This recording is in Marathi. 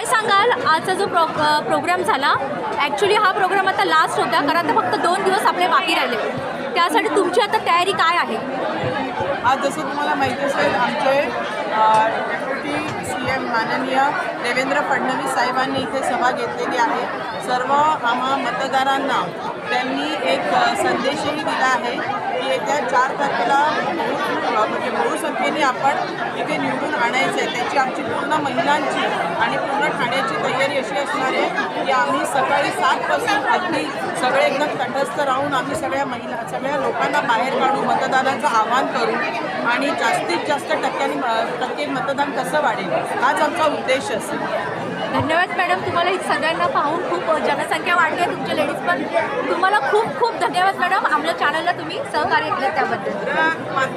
काय सांगाल? आजचा जो प्रो प्रोग्राम झाला ॲक्च्युली हा प्रोग्राम आता लास्ट होता कारण आता फक्त दोन दिवस आपले बाकी राहिले. त्यासाठी तुमची आता तयारी काय आहे? आज जसं तुम्हाला माहिती असेल आमचे डेप्युटी सी एम माननीय देवेंद्र फडणवीस साहेबांनी इथे सभा घेतलेली आहे. सर्व आम्हा मतदारांना त्यांनी एक संदेशही दिला आहे की येत्या चार तारखेला म्हणजे बहुसंख्येने आपण इथे निवडून आणायचं आहे त्याची आमची पूर्ण महिलांची आणि पूर्ण ठाण्याची तयारी अशी असणार आहे की आम्ही सकाळी सातपासून अगदी सगळे एकदम तटस्थ राहून आम्ही सगळ्या महिला सगळ्या लोकांना बाहेर काढू मतदानाचं आवाहन करू आणि जास्तीत जास्त टक्क्यांनी टक्के मतदान कसं वाढेल हाच आमचा उद्देश असेल धन्यवाद मॅडम तुम्हाला सगळ्यांना पाहून खूप जनसंख्या वाढली आहे तुमच्या लेडीज पण. तुम्हाला खूप खूप धन्यवाद मॅडम. आमच्या चॅनलला तुम्ही सहकार्य केलं त्याबद्दल.